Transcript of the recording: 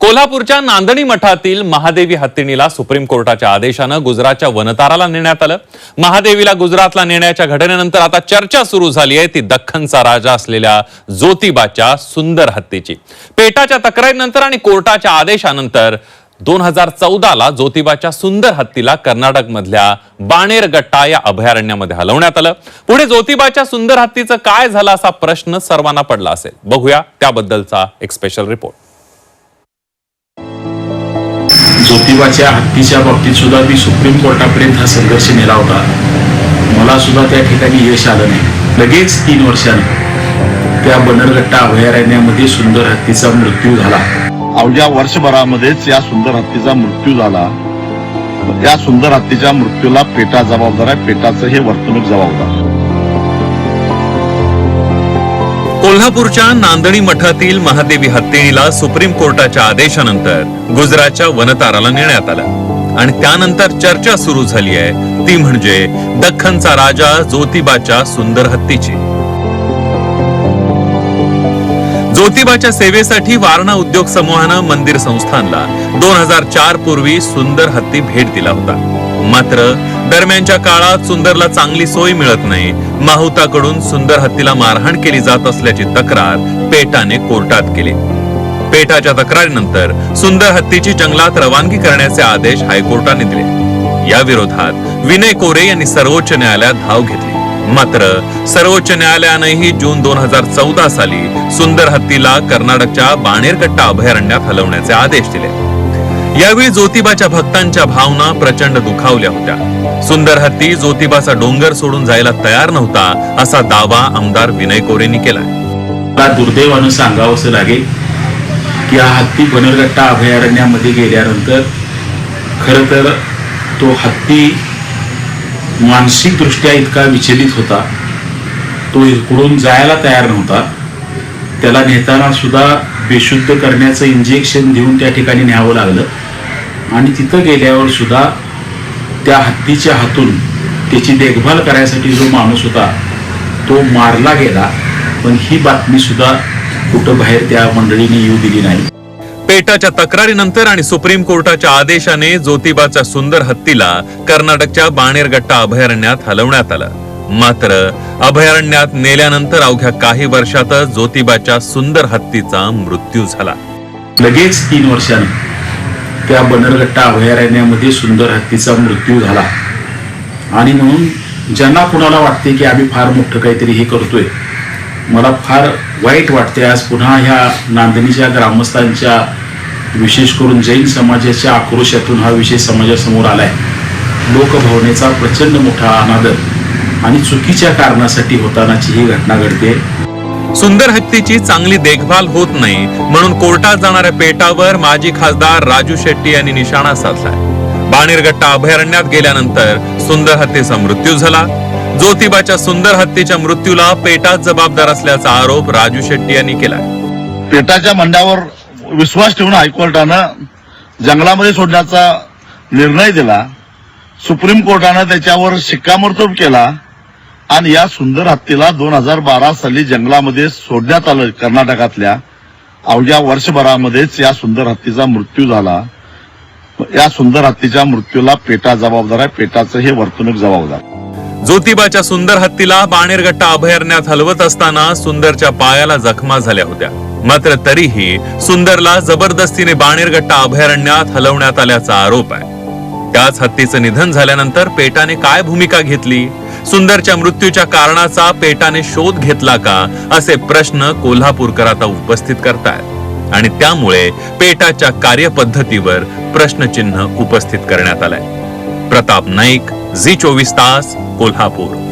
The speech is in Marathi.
कोल्हापूरच्या नांदणी मठातील महादेवी हत्तीणीला सुप्रीम कोर्टाच्या आदेशानं गुजरातच्या वनताराला नेण्यात आलं. महादेवीला गुजरातला नेण्याच्या घटनेनंतर आता चर्चा सुरू झाली आहे. ती दख्खनचा राजा असलेल्या ज्योतिबाच्या सुंदर हत्तीची. पेटाच्या तक्रारीनंतर आणि कोर्टाच्या आदेशानंतर दोन हजार चौदाला ज्योतिबाच्या सुंदर हत्तीला कर्नाटक मधल्या बाणेरगट्टा या अभयारण्यामध्ये हलवण्यात आलं. पुढे ज्योतिबाच्या सुंदर हत्तीचं काय झालं असा प्रश्न सर्वांना पडला असेल. बघूया त्याबद्दलचा एक स्पेशल रिपोर्ट ज्योतिबाच्या हत्तीच्या बाबतीत सुद्धा मी सुप्रीम कोर्टापर्यंत हा संघर्ष नेला होता. मला सुद्धा त्या ठिकाणी यश आलं नाही. लगेच तीन वर्षानं. त्या बनरगट्टा अभयारण्यामध्ये सुंदर हत्तीचा मृत्यू झाला. अवघ्या वर्षभरामध्येच या सुंदर हत्तीचा मृत्यू झाला. या सुंदर हत्तीच्या मृत्यूला पेटा जबाबदार आहे. पेटाचं हे वर्तणूक जबाबदार. कोल्हापूरच्या नांदणी मठातील महादेवी हत्तीणीला सुप्रीम कोर्टाच्या आदेशानंतर गुजरातच्या वनताराला नेण्यात आलं. आणि त्यानंतर चर्चा सुरू झाली आहे. ती म्हणजे दख्खनचा राजा ज्योतिबाच्या सुंदर हत्तीची. ज्योतिबाच्या सेवेसाठी वारणा उद्योग समूहानं मंदिर संस्थानला दोन हजार चार पूर्वी सुंदर हत्ती भेट दिला होता. मात्र दरम्यानच्या काळात सुंदरला चांगली सोय मिळत नाही. माहुताकडून सुंदर हत्तीला मारहाण केली जात असल्याची तक्रार पेटाने कोर्टात केली. पेटाच्या तक्रारीनंतर सुंदर हत्तीची जंगलात रवानगी करण्याचे आदेश हायकोर्टाने दिले. या विरोधात विनय कोरे यांनी सर्वोच्च न्यायालयात धाव घेतली. मात्र सर्वोच्च न्यायालयानेही जून दोन हजार चौदा साली सुंदर हत्तीला कर्नाटकच्या बाणेरकट्टा अभयारण्यात हलवण्याचे आदेश दिले. यावेळी ज्योतिबाच्या भक्तांच्या भावना प्रचंड दुखावल्या होत्या. सुंदर हत्ती ज्योतिबाचा डोंगर सोडून जायला तयार नव्हता असा दावा आमदार विनय कोरेंनी केला दुर्दैवानं सांगावंसं लागेल की हा हत्ती बनरगट्टा अभयारण्यामध्ये गेल्यानंतर खरं तर तो हत्ती मानसिकदृष्ट्या इतका विचलित होता. तो इकडून जायला तयार नव्हता. त्याला नेताना सुद्धा बेशुद्ध करण्याचं इंजेक्शन देऊन त्या ठिकाणी न्यावं लागलं. आणि तिथं गेल्यावर सुद्धा त्या हत्तीच्या हातून त्याची देखभाल करायसाठी जो माणूस होता तो मारला गेला. पण ही बातमी सुद्धा कुठं बाहेर त्या मंडळीने येऊ दिली नाही. पेटाच्या तक्रारीनंतर आणि सुप्रीम कोर्टाच्या आदेशाने ज्योतिबाच्या सुंदर हत्तीला कर्नाटकच्या बाणेरगट्टा अभयारण्यात हलवण्यात आलं. मात्र अभयारण्यात नेल्यानंतर अवघ्या काही वर्षातच ज्योतिबाच्या सुंदर हत्तीचा मृत्यू झाला. लगेच तीन वर्षांनी त्या बनरगट्टा अभयारण्यामध्ये सुंदर हत्तीचा मृत्यू झाला. आणि म्हणून ज्यांना कुणाला वाटते की आम्ही फार मोठं काहीतरी हे करतोय मला फार वाईट वाटते आज पुन्हा ह्या नांदणीच्या ग्रामस्थांच्या विशेष करून जैन समाजाच्या आक्रोशातून हा विषय समाजासमोर आलाय. लोकभावनेचा प्रचंड मोठा अनादर आणि चुकीच्या कारणासाठी होतानाची ही घटना घडते. सुंदर हत्तीची चांगली देखभाल होत नाही म्हणून कोर्टात जाणाऱ्या पेटावर माजी खासदार राजू शेट्टी यांनी निशाणा साधलाय. बाणेरगट्टा अभयारण्यात गेल्यानंतर सुंदर हत्तीचा मृत्यू झाला. ज्योतिबाच्या सुंदर हत्तीच्या मृत्यूला पेटात जबाबदार असल्याचा आरोप राजू शेट्टी यांनी केलाय. पेटाच्या मंड्यावर विश्वास ठेवून हायकोर्टानं जंगलामध्ये सोडण्याचा निर्णय दिला. सुप्रीम कोर्टानं त्याच्यावर शिक्कामोर्तब केला. आणि या सुंदर हत्तीला दोन हजार बारा साली जंगलामध्ये सोडण्यात आलं कर्नाटकातल्या. अवघ्या वर्षभरामध्येच या सुंदर हत्तीचा मृत्यू झाला. या सुंदर हत्तीच्या मृत्यूला पेटा जबाबदार आहे. पेटाचं हे वर्तणूक जबाबदार. ज्योतिबाच्या सुंदर हत्तीला बाणेरगट्टा अभयारण्यात हलवत असताना सुंदरच्या पायाला जखमा झाल्या होत्या. मात्र तरीही सुंदरला जबरदस्तीने बाणेरगट्टा अभयारण्यात हलवण्यात आल्याचा आरोप आहे. त्याच हत्तीचं निधन झाल्यानंतर पेटाने काय भूमिका घेतली? सुंदरच्या मृत्यूच्या कारणाचा पेटाने शोध घेतला का? असे प्रश्न कोल्हापूरकर आता उपस्थित करतायत. आणि त्यामुळे पेटाच्या कार्यपद्धतीवर प्रश्नचिन्ह उपस्थित करण्यात आलंय. प्रताप नाईक झी चोवीस तास कोल्हापूर.